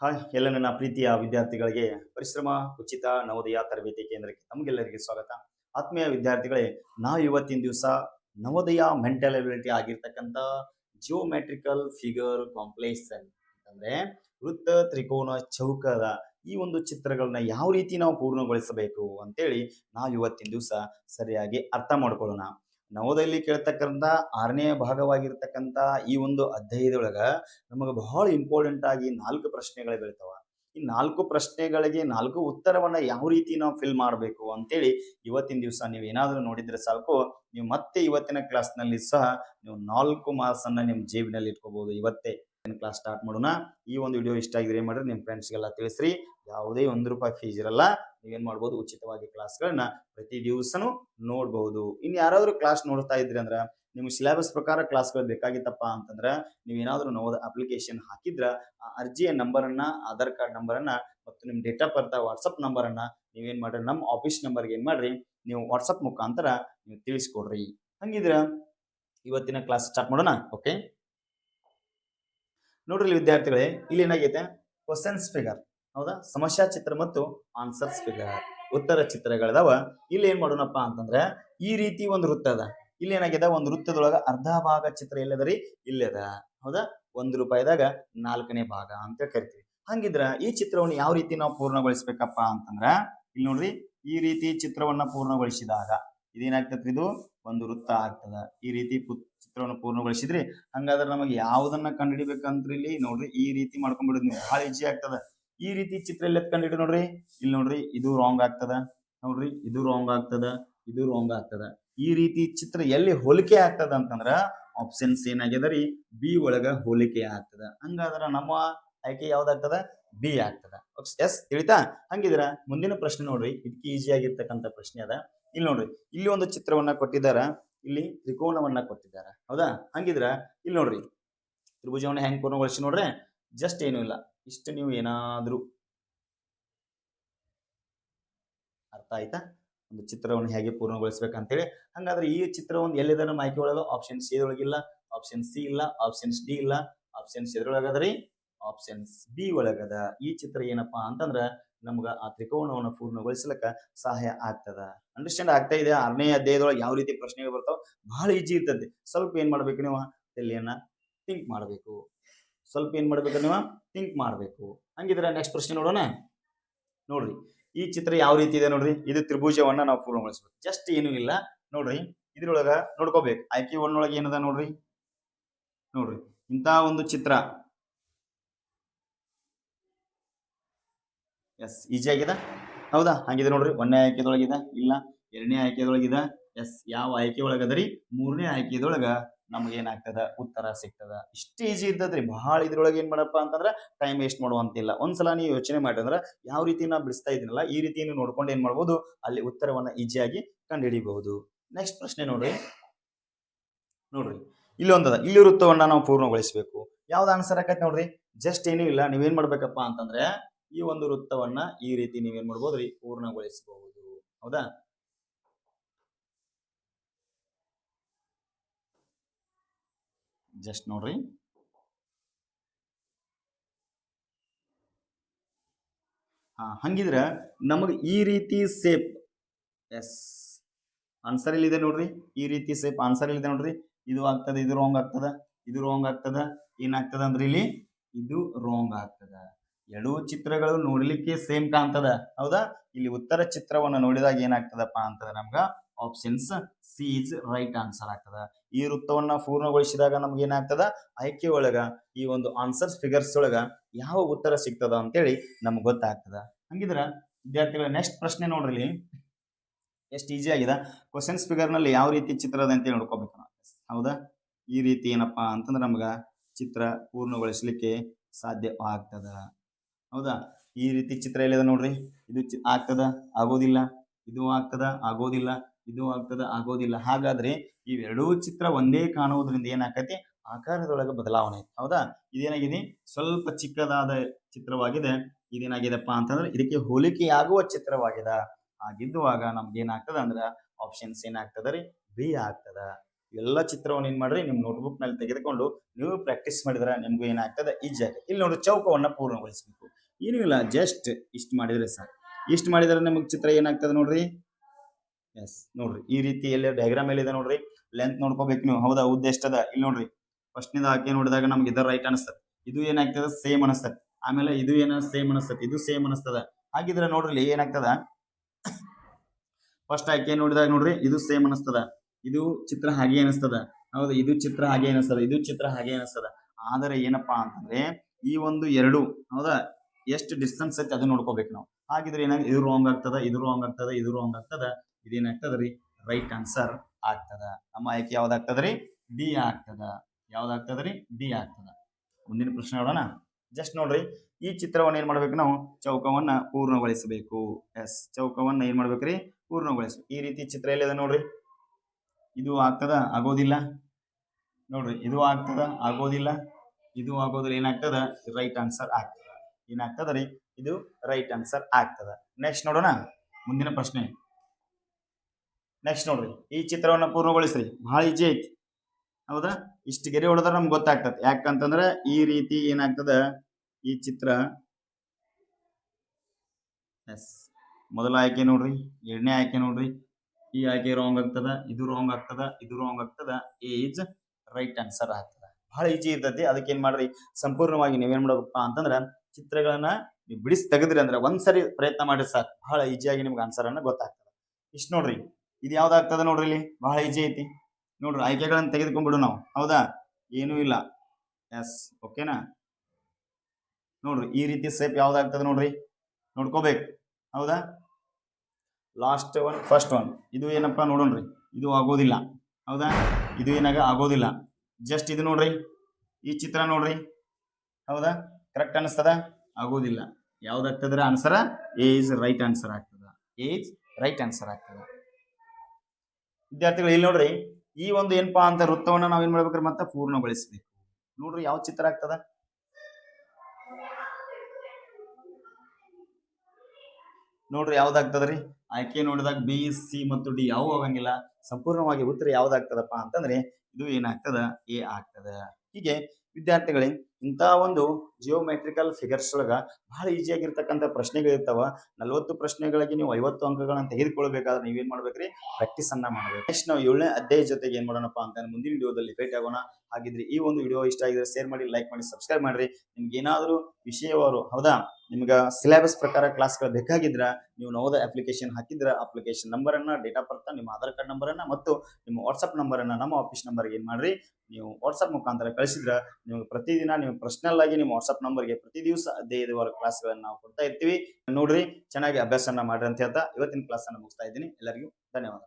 Hi, ಎಲ್ಲ ನನ್ನ ಪ್ರೀತಿಯ ವಿದ್ಯಾರ್ಥಿಗಳಿಗೆ ಪರಿಶ್ರಮ, ಉಚಿತ ನವೋದಯ ತರಬೇತಿ ಕೇಂದ್ರಕ್ಕೆ ನಮಗೆಲ್ಲರಿಗೆ ಸ್ವಾಗತ. ಆತ್ಮೀಯ ವಿದ್ಯಾರ್ಥಿಗಳೇ ನಾವು ಇವತ್ತಿನ ದಿವಸ ನವೋದಯ ಮೆಂಟಲ್ ಅಬಿಲಿಟಿ ಆಗಿರ್ತಕ್ಕಂಥ ಜಿಯೋಮೆಟ್ರಿಕಲ್ ಫಿಗರ್ ಕಾಂಪ್ಲೆಕ್ಸ್ ಅಂದ್ರೆ ವೃತ್ತ ತ್ರಿಕೋನ ಚೌಕದ ಈ ಒಂದು ಚಿತ್ರಗಳನ್ನ ಯಾವ ರೀತಿ ನಾವು ಪೂರ್ಣಗೊಳಿಸಬೇಕು ಅಂತೇಳಿ ನಾವು ಇವತ್ತಿನ ದಿವಸ ಸರಿಯಾಗಿ ಅರ್ಥ ಮಾಡ್ಕೊಳ್ಳೋಣ. ನವೋದಯಲ್ಲಿ ಕೇಳ್ತಕ್ಕಂಥ ಆರನೇ ಭಾಗವಾಗಿರ್ತಕ್ಕಂಥ ಈ ಒಂದು ಅಧ್ಯಾಯದೊಳಗ ನಮಗೆ ಬಹಳ ಇಂಪಾರ್ಟೆಂಟ್ ಆಗಿ ನಾಲ್ಕು ಪ್ರಶ್ನೆಗಳು ಬೀಳ್ತಾವ. ಈ ನಾಲ್ಕು ಪ್ರಶ್ನೆಗಳಿಗೆ ನಾಲ್ಕು ಉತ್ತರವನ್ನ ಯಾವ ರೀತಿ ನಾವು ಫಿಲ್ ಮಾಡಬೇಕು ಅಂತೇಳಿ ಇವತ್ತಿನ ದಿವಸ ನೀವು ಏನಾದರೂ ನೋಡಿದ್ರೆ ಸಾಕು. ನೀವು ಮತ್ತೆ ಇವತ್ತಿನ ಕ್ಲಾಸ್ನಲ್ಲಿ ಸಹ ನೀವು ನಾಲ್ಕು ಮಾರ್ಕ್ಸನ್ನು ನಿಮ್ಮ ಜೇಬಿನಲ್ಲಿ ಇಟ್ಕೋಬಹುದು ಇವತ್ತೇ ಕ್ಲಾಸ್ ಸ್ಟಾರ್ಟ್ ಮಾಡೋಣ. ಈ ಒಂದು ವಿಡಿಯೋ ಇಷ್ಟ ಆಗಿದ್ರೆ ಏನ್ ಮಾಡ್ರಿ ನಿಮ್ಮ ಫ್ರೆಂಡ್ಸ್ಗೆಲ್ಲ ತಿಳಿಸ್ರಿ. ಯಾವುದೇ ಒಂದು ರೂಪಾಯಿ ಫೀಸ್ ಇರಲ್ಲ. ನೀವೇನ್ ಮಾಡ್ಬೋದು, ಉಚಿತವಾಗಿ ಕ್ಲಾಸ್ಗಳನ್ನ ಪ್ರತಿ ದಿವಸನು ನೋಡಬಹುದು ಇನ್ನು ಯಾರಾದ್ರೂ ಕ್ಲಾಸ್ ನೋಡ್ತಾ ಇದ್ರಿ ಅಂದ್ರ, ನಿಮ್ಗೆ ಸಿಲೆಬಸ್ ಪ್ರಕಾರ ಕ್ಲಾಸ್ಗಳು ಬೇಕಾಗಿತ್ತಪ್ಪ ಅಂತಂದ್ರೆ, ನೀವು ಏನಾದರೂ ನೋದ ಅಪ್ಲಿಕೇಶನ್ ಹಾಕಿದ್ರ, ಆ ಅರ್ಜಿಯ ನಂಬರನ್ನ, ಆಧಾರ್ ಕಾರ್ಡ್ ನಂಬರನ್ನ ಮತ್ತು ನಿಮ್ಮ ಡೇಟ್ ಆಫ್ ಬರ್ತ್ ವಾಟ್ಸಪ್ ನೀವ್ ನೀವೇನ್ ಮಾಡ್ರಿ ನಮ್ಮ ಆಫೀಸ್ ನಂಬರ್ಗೆ ಏನ್ ಮಾಡ್ರಿ, ನೀವು ವಾಟ್ಸಪ್ ಮುಖಾಂತರ ನೀವು ತಿಳಿಸ್ಕೊಡ್ರಿ. ಹಂಗಿದ್ರ ಇವತ್ತಿನ ಕ್ಲಾಸ್ ಸ್ಟಾರ್ಟ್ ಮಾಡೋಣ ಓಕೆ ನೋಡ್ರಿ ವಿದ್ಯಾರ್ಥಿಗಳೇ, ಇಲ್ಲಿ ಏನಾಗೈತೆ? ಕ್ವಶನ್ಸ್ ಫಿಗರ್ ಹೌದಾ? ಸಮಸ್ಯಾ ಚಿತ್ರ ಮತ್ತು ಆನ್ಸರ್ಸ್ ಫಿಗರ್ ಉತ್ತರ ಚಿತ್ರಗಳಿದಾವ. ಇಲ್ಲಿ ಏನ್ ಮಾಡೋಣಪ್ಪ ಅಂತಂದ್ರೆ, ಈ ರೀತಿ ಒಂದು ವೃತ್ತ ಅದ. ಇಲ್ಲಿ ಏನಾಗಿದೆ ಒಂದು ವೃತ್ತದೊಳಗ ಅರ್ಧ ಭಾಗ ಚಿತ್ರ ಎಲ್ಲದರಿ ಇಲ್ಲದ ಹೌದಾ? ಒಂದು ರೂಪಾಯಿದಾಗ ನಾಲ್ಕನೇ ಭಾಗ ಅಂತ ಕರಿತೀವಿ. ಹಂಗಿದ್ರ ಈ ಚಿತ್ರವನ್ನು ಯಾವ ರೀತಿ ನಾವು ಪೂರ್ಣಗೊಳಿಸ್ಬೇಕಪ್ಪ ಅಂತಂದ್ರ, ಇಲ್ಲಿ ನೋಡ್ರಿ, ಈ ರೀತಿ ಚಿತ್ರವನ್ನ ಪೂರ್ಣಗೊಳಿಸಿದಾಗ ಇದೇನಾಗ್ತದ್ರಿ ಇದು? ಒಂದು ವೃತ್ತ ಆಗ್ತದ. ಈ ರೀತಿ ಚಿತ್ರವನ್ನು ಪೂರ್ಣಗೊಳಿಸಿದ್ರಿ ಹಂಗಾದ್ರೆ ನಮಗೆ ಯಾವ್ದನ್ನ ಕಂಡುಹಿಡಿಬೇಕಂದ್ರೆ ಇಲ್ಲಿ ನೋಡ್ರಿ, ಈ ರೀತಿ ಮಾಡ್ಕೊಂಡ್ಬಿಡುದು ನೀವು. ಬಹಳ ಈಜಿ ಆಗ್ತದ. ಈ ರೀತಿ ಚಿತ್ರ ಎಲ್ಲ ಕಂಡುಹಿಡಿ ನೋಡ್ರಿ. ಇಲ್ಲಿ ನೋಡ್ರಿ, ಇದು ರಾಂಗ್ ಆಗ್ತದ. ನೋಡ್ರಿ, ಇದು ರಾಂಗ್ ಆಗ್ತದ. ಇದು ರಾಂಗ್ ಆಗ್ತದ. ಈ ರೀತಿ ಚಿತ್ರ ಎಲ್ಲಿ ಹೋಲಿಕೆ ಆಗ್ತದ ಅಂತಂದ್ರ ಆಪ್ಷನ್ಸ್ ಏನಾಗ್ಯದ ರೀ? ಬಿ ಒಳಗ ಹೋಲಿಕೆ ಆಗ್ತದ. ಹಂಗಾದ್ರ ನಮ್ಮ ಆಯ್ಕೆ ಯಾವ್ದಾಗ್ತದ? ಬಿ ಆಗ್ತದ. ಎಸ್ ತಿಳಿತಾ? ಹಂಗಿದ್ರ ಮುಂದಿನ ಪ್ರಶ್ನೆ ನೋಡ್ರಿ. ಇದಕ್ಕೆ ಈಸಿ ಆಗಿರ್ತಕ್ಕಂಥ ಪ್ರಶ್ನೆ ಅದ. ಇಲ್ಲಿ ನೋಡ್ರಿ, ಇಲ್ಲಿ ಒಂದು ಚಿತ್ರವನ್ನ ಕೊಟ್ಟಿದ್ದಾರ, ಇಲ್ಲಿ ತ್ರಿಕೋನವನ್ನ ಕೊಟ್ಟಿದ್ದಾರೆ. ಹೌದಾ? ಹಂಗಿದ್ರ, ಇಲ್ಲಿ ನೋಡ್ರಿ, ತ್ರಿಭುಜವನ್ನ ಹೆಂಗ್ ಪೂರ್ಣಗೊಳಿಸಿ ನೋಡ್ರಿ, ಜಸ್ಟ್ ಏನು ಇಲ್ಲ, ಇಷ್ಟು ನೀವು ಏನಾದ್ರೂ ಅರ್ಥ ಆಯ್ತಾ? ಒಂದು ಚಿತ್ರವನ್ನು ಹೇಗೆ ಪೂರ್ಣಗೊಳಿಸ್ಬೇಕಂತೇಳಿ. ಹಂಗಾದ್ರೆ ಈ ಚಿತ್ರ ಒಂದು ಮಾಹಿತಿ ನಮ್ಮ ಆಯ್ಕೆ ಒಳಗ? ಆಪ್ಷನ್ ಸಿ ಒಳಗಿಲ್ಲ ಆಪ್ಷನ್ ಸಿ ಇಲ್ಲ ಆಪ್ಷನ್ಸ್ ಡಿ ಇಲ್ಲ ಆಪ್ಷನ್ಸ್ ಎದ್ರೊಳಗದ್ರಿ ಆಪ್ಷನ್ಸ್ ಬಿ ಒಳಗದ. ಈ ಚಿತ್ರ ಏನಪ್ಪಾ ಅಂತಂದ್ರ ನಮ್ಗ ಆ ತ್ರಿಕೋಣವನ್ನು ಪೂರ್ಣಗೊಳಿಸಲಿಕ್ಕೆ ಸಹಾಯ ಆಗ್ತದ. ಅಂಡರ್ಸ್ಟ್ಯಾಂಡ್ ಆಗ್ತಾ ಇದೆ, ಆರನೇ ಅಧ್ಯಾಯದೊಳಗೆ ಯಾವ ರೀತಿ ಪ್ರಶ್ನೆಗಳು ಬರ್ತಾವ ಬಹಳ ಈಜಿ ಇರ್ತದೆ. ಸ್ವಲ್ಪ ಏನು ಮಾಡ್ಬೇಕು ನೀವು? ತಲೆಯನ್ನ ಥಿಂಕ್ ಮಾಡಬೇಕು. ಸ್ವಲ್ಪ ಏನು ಮಾಡ್ಬೇಕು ನೀವು? ಥಿಂಕ್ ಮಾಡಬೇಕು. ಹಂಗಿದ್ರೆ ನೆಕ್ಸ್ಟ್ ಪ್ರಶ್ನೆ ನೋಡೋಣ? ನೋಡ್ರಿ, ಈ ಚಿತ್ರ ಯಾವ ರೀತಿ ಇದೆ ನೋಡ್ರಿ? ಇದು ತ್ರಿಭುಜವನ್ನ ನಾವು ಪೂರ್ಣಗೊಳಿಸ್ಬೇಕು. ಜಸ್ಟ್ ಏನು ಇಲ್ಲ, ನೋಡ್ರಿ, ಇದ್ರೊಳಗ ನೋಡ್ಕೋಬೇಕು. ಆಯ್ಕೆ ಒಳಗೆ ಏನದ ನೋಡ್ರಿ? ನೋಡ್ರಿ, ಇಂಥ ಒಂದು ಚಿತ್ರ. ಎಸ್ ಈಜಿ ಆಗಿದೆ? ಹೌದಾ? ಹಂಗಿದೆ ನೋಡ್ರಿ ಒಂದನೇ ಆಯ್ಕೆದೊಳಗಿದ, ಇಲ್ಲ, ಎರಡನೇ ಆಯ್ಕೆದೊಳಗಿದ. ಎಸ್, ಯಾವ ಆಯ್ಕೆ ಒಳಗದ್ರಿ ಮೂರನೇ ಆಯ್ಕೆದೊಳಗ ನಮ್ಗೆ ಏನಾಗ್ತದ ಉತ್ತರ ಸಿಗ್ತದ. ಇಷ್ಟು ಈಜಿ ಇದ್ದದ್ರಿ ಬಹಳ ಇದ್ರೊಳಗೆ ಏನ್ ಮಾಡಪ್ಪ ಅಂತಂದ್ರ ಟೈಮ್ ವೇಸ್ಟ್ ಮಾಡುವಂತಿಲ್ಲ. ಒಂದ್ಸಲ ನೀವು ಯೋಚನೆ ಮಾಡಿದ್ರ ಯಾವ ರೀತಿ ನಾ ಬಿಡಿಸ್ತಾ ಇದೀನಲ್ಲ ಈ ರೀತಿಯನ್ನು ನೋಡ್ಕೊಂಡು ಏನ್ ಮಾಡ್ಬೋದು? ಅಲ್ಲಿ ಉತ್ತರವನ್ನ ಈಜಿಯಾಗಿ ಕಂಡುಹಿಡಿಬಹುದು. ನೆಕ್ಸ್ಟ್ ಪ್ರಶ್ನೆ ನೋಡ್ರಿ. ನೋಡ್ರಿ ಇಲ್ಲಿ ಒಂದದ ಇಲ್ಲಿ ವೃತ್ತವನ್ನ ನಾವು ಪೂರ್ಣಗೊಳಿಸಬೇಕು. ಯಾವ್ದು ಆನ್ಸರ್ ಆಕೈತಿ ನೋಡ್ರಿ? ಜಸ್ಟ್ ಏನೂ ಇಲ್ಲ, ನೀವೇನ್ ಮಾಡ್ಬೇಕಪ್ಪ ಅಂತಂದ್ರೆ ಈ ಒಂದು ವೃತ್ತವನ್ನ ಈ ರೀತಿ ನೀವೇನ್ ಮಾಡ್ಬೋದ್ರಿ? ಪೂರ್ಣಗೊಳಿಸಬಹುದು. ಹೌದಾ? ಜಸ್ಟ್ ನೋಡ್ರಿ. ಹಾ, ಹಂಗಿದ್ರ ನಮಗೆ ಈ ರೀತಿ ಸೇಪ್, ಎಸ್ ಆನ್ಸರ್ ಇಲ್ಲಿದೆ ನೋಡ್ರಿ? ಈ ರೀತಿ ಸೇಪ್ ಆನ್ಸರ್ ಇಲ್ಲಿದೆ ನೋಡ್ರಿ? ಇದು ಆಗ್ತದೆ, ಇದು ರಾಂಗ್ ಆಗ್ತದ, ಇದು ರಾಂಗ್ ಆಗ್ತದ, ಏನಾಗ್ತದ ಅಂದ್ರೆ ಇಲ್ಲಿ? ಇದು ರಾಂಗ್ ಆಗ್ತದ. ಎರಡೂ ಚಿತ್ರಗಳು ನೋಡ್ಲಿಕ್ಕೆ ಸೇಮ್ ಕಾಣ್ತದ? ಹೌದಾ? ಇಲ್ಲಿ ಉತ್ತರ ಚಿತ್ರವನ್ನು ನೋಡಿದಾಗ ಏನಾಗ್ತದಪ್ಪ ಅಂತಂದ್ರೆ ನಮ್ಗ options C is right answer ಆಗ್ತದ. ಈ ವೃತ್ತವನ್ನ ಪೂರ್ಣಗೊಳಿಸಿದಾಗ ನಮ್ಗೆ ಏನಾಗ್ತದ? ಆಯ್ಕೆ ಒಳಗ, ಈ ಒಂದು ಆನ್ಸರ್ಸ್ ಫಿಗರ್ಸ್ ಒಳಗ ಯಾವ ಉತ್ತರ ಸಿಗ್ತದ ಅಂತೇಳಿ ನಮ್ಗೆ ಗೊತ್ತಾಗ್ತದ. ಹಂಗಿದ್ರ ವಿದ್ಯಾರ್ಥಿಗಳ ನೆಕ್ಸ್ಟ್ ಪ್ರಶ್ನೆ ನೋಡ್ರಿ ಎಷ್ಟು ಈಸಿ ಆಗಿದೆ? ಕ್ವಶನ್ಸ್ ಫಿಗರ್ನಲ್ಲಿ ಯಾವ ರೀತಿ ಚಿತ್ರ ಅದ ಅಂತೇಳಿ ನೋಡ್ಕೋಬೇಕು ಹೌದಾ? ಈ ರೀತಿ ಏನಪ್ಪಾ ಅಂತಂದ್ರೆ ನಮ್ಗ ಚಿತ್ರ ಪೂರ್ಣಗೊಳಿಸ್ಲಿಕ್ಕೆ ಸಾಧ್ಯ ಆಗ್ತದ ಹೌದಾ? ಈ ರೀತಿ ಚಿತ್ರ ಎಲ್ಲಿದೆ ನೋಡ್ರಿ? ಇದು ಆಗ್ತದ? ಆಗೋದಿಲ್ಲ. ಇದು ಆಗ್ತದ? ಆಗೋದಿಲ್ಲ. ಇದು ಆಗ್ತದ? ಆಗೋದಿಲ್ಲ. ಹಾಗಾದ್ರೆ ಇವೆರಡೂ ಚಿತ್ರ ಒಂದೇ ಕಾಣುವುದರಿಂದ ಏನಾಕತಿ? ಆಕಾರದೊಳಗೆ ಬದಲಾವಣೆ ಹೌದಾ? ಇದೇನಾಗಿದೆ? ಸ್ವಲ್ಪ ಚಿಕ್ಕದಾದ ಚಿತ್ರವಾಗಿದೆ. ಇದೇನಾಗಿದೆಪ್ಪ ಅಂತಂದ್ರೆ ಇದಕ್ಕೆ ಹೋಲಿಕೆಯಾಗುವ ಚಿತ್ರವಾಗಿದೆ. ಹಾಗಿದ್ದುವಾಗ ನಮ್ಗೆ ಏನಾಗ್ತದ ಅಂದ್ರೆ ಆಪ್ಷನ್ಸ್ ಏನಾಗ್ತದ ರೀ? ಬಿ ಆಗ್ತದ. ಎಲ್ಲ ಚಿತ್ರವನ್ನು ಏನ್ ಮಾಡ್ರಿ? ನಿಮ್ಮ ನೋಟ್ಬುಕ್ನಲ್ಲಿ ತೆಗೆದುಕೊಂಡು ನೀವು ಪ್ರಾಕ್ಟೀಸ್ ಮಾಡಿದ್ರೆ ನಿಮ್ಗೂ ಏನಾಗ್ತದೆ? ಈಜಿ ಇಲ್ಲಿ ನೋಡಿ ಚೌಕವನ್ನ ಪೂರ್ಣಗೊಳಿಸಬೇಕು. ಏನೂ ಇಲ್ಲ ಜಸ್ಟ್ ಇಷ್ಟು ಮಾಡಿದ್ರೆ ಸಾಕು. ಇಷ್ಟು ಮಾಡಿದ್ರೆ ನಮಗೆ ಚಿತ್ರ ಏನಾಗ್ತದೆ ನೋಡ್ರಿ? ಎಸ್ ನೋಡ್ರಿ, ಈ ರೀತಿ ಎಲ್ಲ ಡಯಾಗ್ರಾಮ್ ಎಲ್ಲಿದೆ ನೋಡ್ರಿ? ಲೆಂತ್ ನೋಡ್ಕೋಬೇಕು ನೀವು. ಹೌದಾ? ಉದ್ದ ಎಷ್ಟದ? ಇಲ್ಲಿ ನೋಡ್ರಿ. ಫಸ್ಟ್ನಿಂದ ಹಾಕಿ ನೋಡಿದಾಗ ನಮ್ಗೆ ಇದರ ರೈಟ್ ಅನಿಸ್ತದೆ. ಇದು ಏನಾಗ್ತದೆ? ಸೇಮ್ ಅನಿಸ್ತದೆ. ಆಮೇಲೆ ಇದು ಏನ? ಸೇಮ್ ಅನಿಸ್ತದೆ. ಇದು ಸೇಮ್ ಅನಿಸ್ತದ. ಹಾಗಿದ್ರೆ ನೋಡ್ರಿ, ಏನಾಗ್ತದ? ಫಸ್ಟ್ ಹಾಕಿ ನೋಡಿದಾಗ ನೋಡ್ರಿ, ಇದು ಸೇಮ್ ಅನಿಸ್ತದ. ಇದು ಚಿತ್ರ ಹಾಗೆ ಅನಿಸ್ತದ. ಹೌದು, ಇದು ಚಿತ್ರ ಹಾಗೆ ಅನಿಸ್ತದ. ಇದು ಚಿತ್ರ ಹಾಗೆ ಅನಿಸ್ತದ. ಆದರೆ ಏನಪ್ಪಾ ಅಂತಂದ್ರೆ, ಈ ಒಂದು ಎರಡು, ಹೌದಾ? ಎಷ್ಟು ಡಿಸ್ಟೆನ್ಸ್ ಐತಿ ಅದನ್ನ ನೋಡ್ಕೋಬೇಕು ನಾವು. ಹಾಗಿದ್ರೆ ಏನಾಗ, ಇದು ರಾಂಗ್ ಆಗ್ತದ, ಇದು ರಾಂಗ್ ಆಗ್ತದ, ಇದು ರಾಂಗ್ ಆಗ್ತದ, ಇದೇನಾಗ್ತದ ರೀ? ರೈಟ್ ಆನ್ಸರ್ ಆಗ್ತದ. ನಮ್ಮ ಆಯ್ಕೆ ಯಾವ್ದಾಗ್ತದ ರೀ? ಡಿ ಆಗ್ತದ. ಯಾವ್ದಾಗ್ತದ ರೀ? ಡಿ ಆಗ್ತದ. ಮುಂದಿನ ಪ್ರಶ್ನೆ ನೋಡೋಣ. ಜಸ್ಟ್ ನೋಡ್ರಿ, ಈ ಚಿತ್ರವನ್ನ ಏನ್ ಮಾಡ್ಬೇಕು ನಾವು? ಚೌಕವನ್ನ ಪೂರ್ಣಗೊಳಿಸಬೇಕು. ಎಸ್ ಚೌಕವನ್ನ ಏನ್ ಮಾಡ್ಬೇಕ್ರಿ ಪೂರ್ಣಗೊಳಿಸಬೇಕು. ಈ ರೀತಿ ಚಿತ್ರ ಎಲ್ಲಿದೆ ನೋಡ್ರಿ? ಇದು ಆಗ್ತದ, ಆಗೋದಿಲ್ಲ. ನೋಡ್ರಿ, ಇದು ಆಗ್ತದ, ಆಗೋದಿಲ್ಲ. ಇದು ಆಗೋದ್ರೆ ಏನಾಗ್ತದ? ರೈಟ್ ಆನ್ಸರ್ ಆಗ್ತದ. ಏನಾಗ್ತದ ರೀ? ಇದು ರೈಟ್ ಆನ್ಸರ್ ಆಗ್ತದ. ನೆಕ್ಸ್ಟ್ ನೋಡೋಣ. ಮುಂದಿನ ಪ್ರಶ್ನೆ. ನೆಕ್ಸ್ಟ್ ನೋಡ್ರಿ. ಈ ಚಿತ್ರವನ್ನ ಪೂರ್ಣಗೊಳಿಸ್ರಿ. ಬಹಳ ಈಜಿ ಐತಿ. ಹೌದಾ? ಇಷ್ಟು ಗೆರೆ ಹೊಡೆದ್ರೆ ನಮ್ಗೆ ಗೊತ್ತಾಗ್ತದೆ. ಯಾಕಂತಂದ್ರೆ ಈ ರೀತಿ ಏನಾಗ್ತದ? ಈ ಚಿತ್ರ. ಎಸ್ ಮೊದಲ ಆಯ್ಕೆ ನೋಡ್ರಿ. ಎರಡನೇ ಆಯ್ಕೆ ನೋಡ್ರಿ. ಈ ಆಯ್ಕೆ ರಾಂಗ್ ಆಗ್ತದ, ಇದು ರಾಂಗ್ ಆಗ್ತದ, ಇದು ರಾಂಗ್ ಆಗ್ತದ ಏಜ್ ರೈಟ್ ಆನ್ಸರ್ ಆಗ್ತದ. ಬಹಳ ಈಜಿ ಇರ್ತೈತಿ. ಅದಕ್ಕೆ ಏನ್ ಮಾಡ್ರಿ? ಸಂಪೂರ್ಣವಾಗಿ ನೀವೇನ್ ಮಾಡಬೇಕಪ್ಪ ಅಂತಂದ್ರ ಚಿತ್ರಗಳನ್ನ ನೀವು ಬಿಡಿಸಿ ತೆಗೆದ್ರಿ ಅಂದ್ರೆ ಒಂದ್ಸರಿ ಪ್ರಯತ್ನ ಮಾಡಿ ಸರ್ ಬಹಳ ಈಜಿಯಾಗಿ ನಿಮ್ಗೆ ಆನ್ಸರ್ ಅನ್ನ ಗೊತ್ತಾಗ್ತದೆ. ಇಷ್ಟು ನೋಡ್ರಿ, ಇದು ಯಾವ್ದಾಗ್ತದ ನೋಡ್ರಿ ಇಲ್ಲಿ? ಬಹಳ ಈಜಿ ಐತಿ. ನೋಡ್ರಿ, ಆಯ್ಕೆಗಳನ್ನ ತೆಗೆದುಕೊಂಡ್ಬಿಡು ನಾವು. ಹೌದಾ? ಏನೂ ಇಲ್ಲ. ಎಸ್ ಓಕೆನಾ ನೋಡ್ರಿ, ಈ ರೀತಿ ಸೇಪ್ ಯಾವ್ದಾಗ್ತದ ನೋಡ್ರಿ? ನೋಡ್ಕೋಬೇಕು. ಹೌದಾ? ಲಾಸ್ಟ್ ಒನ್ ಫಸ್ಟ್ ಒನ್ ಇದು ಏನಪ್ಪ ನೋಡೋಣ್ರಿ? ಇದು ಆಗೋದಿಲ್ಲ. ಹೌದಾ? ಇದು ಏನಾಗ ಆಗೋದಿಲ್ಲ. ಜಸ್ಟ್ ಇದು ನೋಡ್ರಿ. ಈ ಚಿತ್ರ ನೋಡ್ರಿ. ಹೌದಾ? ಕರೆಕ್ಟ್ ಅನಿಸ್ತದ? ಆಗೋದಿಲ್ಲ. ಯಾವ್ದಾಗ್ತದ್ರ answer A is right answer ಆಗ್ತದ. ಏಜ್ ರೈಟ್ ಆನ್ಸರ್ ಆಗ್ತದ. ವಿದ್ಯಾರ್ಥಿಗಳು, ಇಲ್ಲಿ ನೋಡ್ರಿ, ಈ ಒಂದು ಏನಪ್ಪಾ ಅಂತ ವೃತ್ತವನ್ನ ನಾವ್ ಏನ್ ಮಾಡ್ಬೇಕ್ರಿ ಮತ್ತೆ? ಪೂರ್ಣಗೊಳಿಸ್ಬೇಕು. ನೋಡ್ರಿ ಯಾವ ಚಿತ್ರ ಆಗ್ತದ? ನೋಡ್ರಿ ಯಾವ್ದಾಗ್ತದ್ರಿ? ಆಯ್ಕೆ ನೋಡಿದಾಗ ಬಿ ಸಿ ಮತ್ತು ಡಿ ಯಾವ ಆಗಂಗಿಲ್ಲ. ಸಂಪೂರ್ಣವಾಗಿ ಉತ್ತರ ಯಾವ್ದಾಗ್ತದಪ್ಪ ಅಂತಂದ್ರೆ ಇದು ಏನಾಗ್ತದ? ಎ ಆಗ್ತದ. ಹೀಗೆ ವಿದ್ಯಾರ್ಥಿಗಳೇ ಇಂಥ ಒಂದು ಜಿಯೋಮೆಟ್ರಿಕಲ್ ಫಿಗರ್ಸ್ ಒಳಗ ಬಹಳ ಈಸಿಯಾಗಿರ್ತಕ್ಕಂಥ ಪ್ರಶ್ನೆಗಳಿರ್ತಾವ ನಲವತ್ತು ಪ್ರಶ್ನೆಗಳಿಗೆ ನೀವು ಐವತ್ತು ಅಂಕಗಳನ್ನ ತೆಗೆದುಕೊಳ್ಬೇಕಾದ್ರೆ ನೀವೇನ್ ಮಾಡ್ಬೇಕ್ರಿ? ಪ್ರಾಕ್ಟೀಸ್ ಅನ್ನ ಮಾಡ್ಬೇಕು. ನೆಕ್ಸ್ಟ್ ನಾವು ಏಳನೇ ಅಧ್ಯಾಯ ಜೊತೆಗೆ ಏನ್ ಮಾಡೋಣಪ್ಪ ಅಂತ ಮುಂದಿನ ವಿಡಿಯೋದಲ್ಲಿ ಭೇಟಿ ಆಗೋಣ. ಹಾಗಿದ್ರೆ ಈ ಒಂದು ವಿಡಿಯೋ ಇಷ್ಟ ಆಗಿದ್ರೆ ಶೇರ್ ಮಾಡಿ ಲೈಕ್ ಮಾಡಿ ಸಬ್ಸ್ಕ್ರೈಬ್ ಮಾಡ್ರಿ. ನಿಮ್ಗೆ ಏನಾದರೂ ವಿಷಯವಾರು, ಹೌದಾ? ನಿಮ್ಗೆ ಸಿಲೆಬಸ್ ಪ್ರಕಾರ ಕ್ಲಾಸ್ಗಳು ಬೇಕಾಗಿದ್ರ ನೀವು ನೋದ ಅಪ್ಲಿಕೇಶನ್ ಹಾಕಿದ್ರ ಅಪ್ಲಿಕೇಶನ್ ನಂಬರ್ ಅನ್ನ ಡೇಟ್ ಆಫ್ ಬರ್ತ್ ನಿಮ್ಮ ಆಧಾರ್ ಕಾರ್ಡ್ ನಂಬರ್ ಅನ್ನ ಮತ್ತು ನಿಮ್ಮ ವಾಟ್ಸ್ಆಪ್ ನಂಬರ್ ಅನ್ನ ನಮ್ಮ ಆಫೀಸ್ ನಂಬರ್ಗೆ ಏನ್ ಮಾಡ್ರಿ? ನೀವು ವಾಟ್ಸ್ಆಪ್ ಮುಖಾಂತರ ಕಳಿಸಿದ್ರ ನಿಮ್ಗೆ ಪ್ರತಿದಿನ ನೀವು ಪರ್ಸನಲ್ ಆಗಿ ನಿಮ್ಮ ವಾಟ್ಸ್ಆಪ್ ನಂಬರ್ಗೆ ಪ್ರತಿ ದಿವಸ ಅಧ್ಯಾಯದವರ ಕ್ಲಾಸ್ಗಳನ್ನು ನಾವು ಕೊಡ್ತಾ ಇರ್ತೀವಿ. ನೋಡ್ರಿ, ಚೆನ್ನಾಗಿ ಅಭ್ಯಾಸನ ಮಾಡ್ರಿ ಅಂತ ಹೇಳ್ತಾ ಇವತ್ತಿನ ಕ್ಲಾಸ್ ಅನ್ನು ಮುಗಿಸ್ತಾ ಇದ್ದೀನಿ. ಎಲ್ಲರಿಗೂ ಧನ್ಯವಾದ